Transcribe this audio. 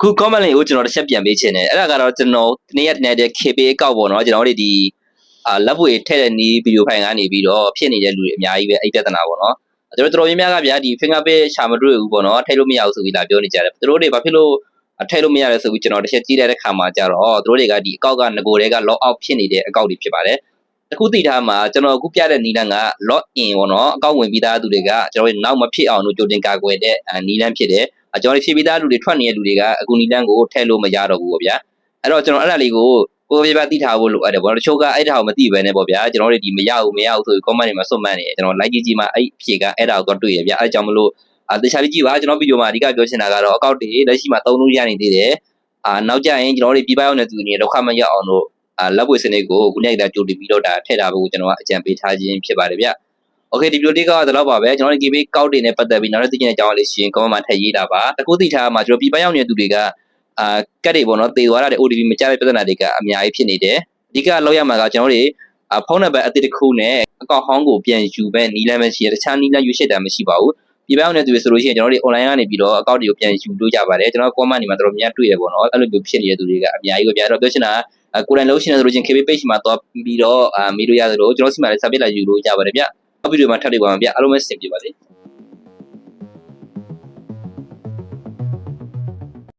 အခု comment link ကိုကျွန်တော်တစ်ချက်ပြန်ပေးချင်တယ်အဲ့ဒါကတော့ကျွန်တော်ဒီနေ့ရက်တနေ့တည်း KB အကောက်ပေါ့နော်ကျွန်တော်တို့ဒီအာလက်ပွေထည့်တဲ့နီးဗီဒီယိုဖိုင်ကနေပြီးတော့ဖြစ်နေတဲ့လူတွေအများကြီးပဲအဲ့ပြဿနာပေါ့နော်ကျွန်တော်တော်တော်များများကဗျာဒီ fingerprint ရှာမတွေ့ဘူးပေါ့နော်ထိတ်လို့မရဘူးဆိုပြီးလာပြောနေကြတယ်သူတို့တွေဘာဖြစ်လို့အထည့်လို့မရလဲဆိုပြီးကျွန်တော်တစ်ချက်ကြည့်လိုက်တဲ့ခါမှာကြတော့သူတို့တွေကဒီအကောက်ကငကိုတွေက log out ဖြစ်နေတဲ့အကောက်တွေဖြစ်ပါတယ်အခုသိထားမှာကျွန်တော်အခုပြတဲ့နီလန်းက log in ပေါ့နော်အကောက်ဝင်ပြီးသားသူတွေကကျွန်တော်တို့နောက်မဖြစ်အောင်လို့ကြိုတင်ကာကွယ်တဲ့နီလန်းဖြစ်တယ် အကျွန်တော်တို့ဖြည့်ပြီးသားလူတွေထွက်နေတဲ့လူတွေကအခုနီလန်းကိုထည့်လို့မရတော့ဘူးပေါ့ဗျာအဲ့တော့ကျွန်တော်အဲ့ဒါလေးကိုကိုပြပြသိထားဖို့လိုအပ်တယ်ပေါ့နော်တချို့ကအဲ့ဒါကိုမသိဘဲနဲ့ပေါ့ဗျာကျွန်တော်တို့ဒီမရဘူးမရဘူးဆိုပြီး comment တွေမှာစွတ်မှန်းနေတယ်ကျွန်တော် like ကြည့်ကြည့်မှအဲ့ဖြေကအဲ့ဒါကိုတော့တွေ့ရဗျာအဲ့ကြောင့်မလို့အာတခြားလေးကြည့်ပါကျွန်တော်ဗီဒီယိုမှာအဓိကပြောချင်တာကတော့အကောက်တွေလက်ရှိမှာသုံးလို့ရနေသေးတယ်အာနောက်ကြရင်ကျွန်တော်တို့ပြပရောက်နေသူတွေဒုက္ခမရောက်အောင်လို့အာလက်ပွေစနစ်ကိုခုနေ့ကကြိုတင်ပြီးတော့ဒါထည့်ထားဖို့ကျွန်တော်ကအကြံပေးထားခြင်းဖြစ်ပါတယ်ဗျာ Okay ဒီဗီဒီယိုလေးကဒီလောက်ပါပဲကျွန်တော်တို့ giveaway ကောက်တင်နဲ့ပတ်သက်ပြီးနောက်ထပ်သိချင်တဲ့အကြောင်းလေးရှင် comment မှာထည့်ရေးတာပါတကူသိထားမှာကျွန်တော်ပြပရောက်နေတဲ့သူတွေကအာကတ်တွေပေါ့နော်တေသွားတာတွေ OTP မကြတဲ့ပြဿနာတွေကအများကြီးဖြစ်နေတယ်အဓိကလောက်ရမှာကကျွန်တော်တို့ဖုန်းနံပါတ်အသစ်တစ်ခုနဲ့အကောင့်ဟောင်းကိုပြန်ယူပဲနီးလမ်းမရှိရတခြားနီးလမ်းယူရှိတာမရှိပါဘူးဒီဘက်နဲ့သူတွေဆိုလို့ရှိရင်ကျွန်တော်တို့ online ကနေပြီးတော့ account တွေကိုပြန်ယူလို့ရပါတယ်ကျွန်တော် comment တွေမှာတော်တော်များတွေ့ရပေါ့နော်အဲ့လိုမျိုးဖြစ်နေတဲ့သူတွေကအများကြီးကိုပြန်တော့ပြောချင်တာကိုယ်တိုင်လုံးရှင်းတယ်ဆိုလို့ချင်း KB page မှာသွားပြီးတော့မေးလို့ရတယ်လို့ကျွန်တော်စီမှာလည်း submit လိုက်ယူလို့ရပါတယ်ဗျ နောက်ဗီဒီယိုမှာထပ်တွေ့ပါမယ်ဗျအားလုံးပဲဆင်ပြေပါစေ